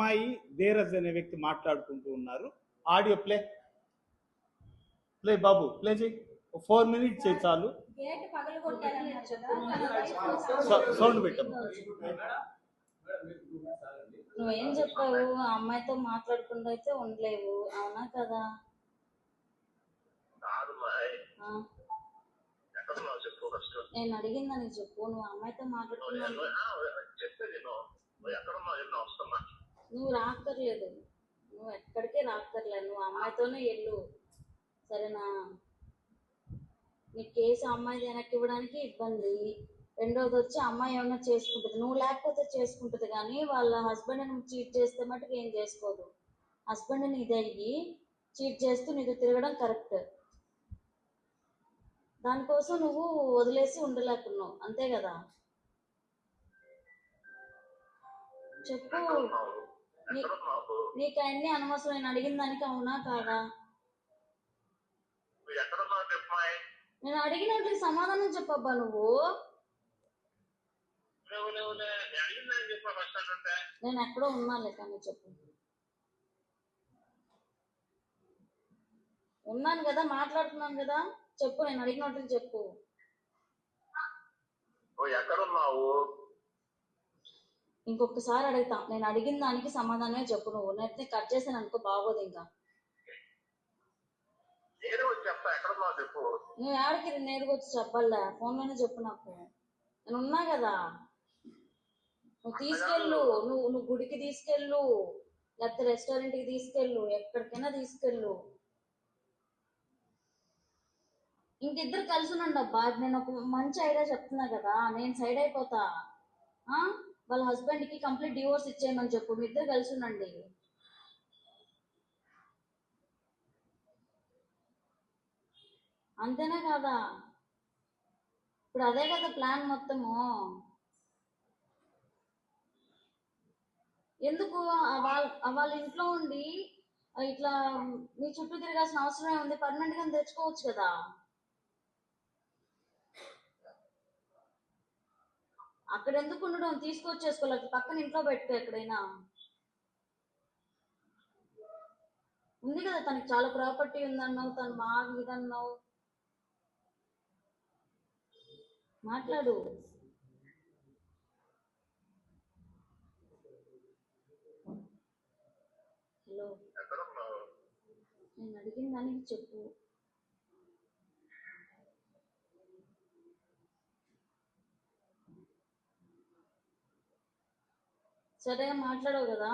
అమ్మాయి ధీరజ్ అనే వ్యక్తి మాట్లాడుకుంటూ ఉన్నారు. ఆడియో ప్లే ప్లే బాబు ప్లే చేయి. ఫోర్ మినిట్స్ చేయి చాలు. సౌండ్ పెట్టమ్మా. నువ్వేం చెప్పావు? ఆ అమ్మాయితో మాట్లాడకుండా అయితే ఉండలేవు. అవునా కదా? నేను అడిగిందని చెప్పు. నువ్వు అమ్మాయితో మాట్లాడకుండా చెప్తే నేను నువ్వు ఎక్కడ ఉన్నావు నేను వస్తున్నా నువ్వు రాక్కర్లేదు. నువ్వు ఎక్కడికి రాక్కర్లేదు. నువ్వు అమ్మాయితోనే వెళ్ళు. సరేనా? నీ కేసు అమ్మాయి వెనక్కి ఇవ్వడానికి ఇబ్బంది. రెండోది వచ్చి అమ్మాయి ఏమన్నా చేసుకుంటుంది. నువ్వు లేకపోతే చేసుకుంటుంది కానీ వాళ్ళ హస్బెండ్ నువ్వు చీట్ చేస్తే మటుకు ఏం చేసుకోదు. హస్బెండ్ ఇది అయ్యి చీట్ చేస్తూ నీకు తిరగడం కరెక్ట్. దానికోసం నువ్వు వదిలేసి ఉండలేకున్నావు. అంతే కదా? చెప్పు. నీకు అన్ని అనవసరం నేను అడిగిన దానికి అవునా కాదా? నేను అడిగిన వాటికి సమాధానం చెప్పబ్బా నువ్వు. నేను ఎక్కడో ఉన్నాలే కానీ చెప్పు. ఉన్నాను కదా మాట్లాడుతున్నాను కదా చెప్పు నేను అడిగిన వాటికి చెప్పు. నువ్వు ఎక్కడ ఉన్నావు? ఇంకొకసారి అడుగుతా. నేను అడిగిన దానికి సమాధానమే చెప్పు నువ్వు. నేనైతే కట్ చేశాను అనుకో బాగోదు ఇంకా. నేను నువ్వు ఆడికి నేరుగా వచ్చి చెప్పాలే ఫోన్లోనే చెప్పు నాకు. నేను ఉన్నా కదా. నువ్వు తీసుకెళ్ళు. నువ్వు నువ్వు గుడికి తీసుకెళ్ళు. లేకపోతే రెస్టారెంట్కి తీసుకెళ్ళు. ఎక్కడికైనా తీసుకెళ్ళు. ఇంకిద్దరు కలిసి ఉండండి అబ్బా నేను ఒక మంచి ఐడియా చెప్తున్నా కదా. నేను సైడ్ అయిపోతా. వాళ్ళ హస్బెండ్కి కంప్లీట్ డివోర్స్ ఇచ్చేయమని చెప్పు. మీ ఇద్దరు కలిసి ఉండండి. అంతేనా కాదా? ఇప్పుడు అదే కదా ప్లాన్ మొత్తము. ఎందుకు? వాళ్ళ వాళ్ళ ఇంట్లో ఉండి ఇట్లా మీ చుట్టూ తిరగాల్సిన అవసరమే ఉంది. పర్మనెంట్గా తెచ్చుకోవచ్చు కదా. అక్కడ ఎందుకు ఉండడం తీసుకొచ్చేసుకోలేదు పక్కన ఇంట్లో పెట్టుకో ఎక్కడైనా. ఉంది కదా తనకి చాలా ప్రాపర్టీ ఉందన్నావు తను బాగా ఇదన్నావు. మాట్లాడు. హలో. నేను అడిగిన దానికి చెప్పు. సరే మాట్లాడవు కదా?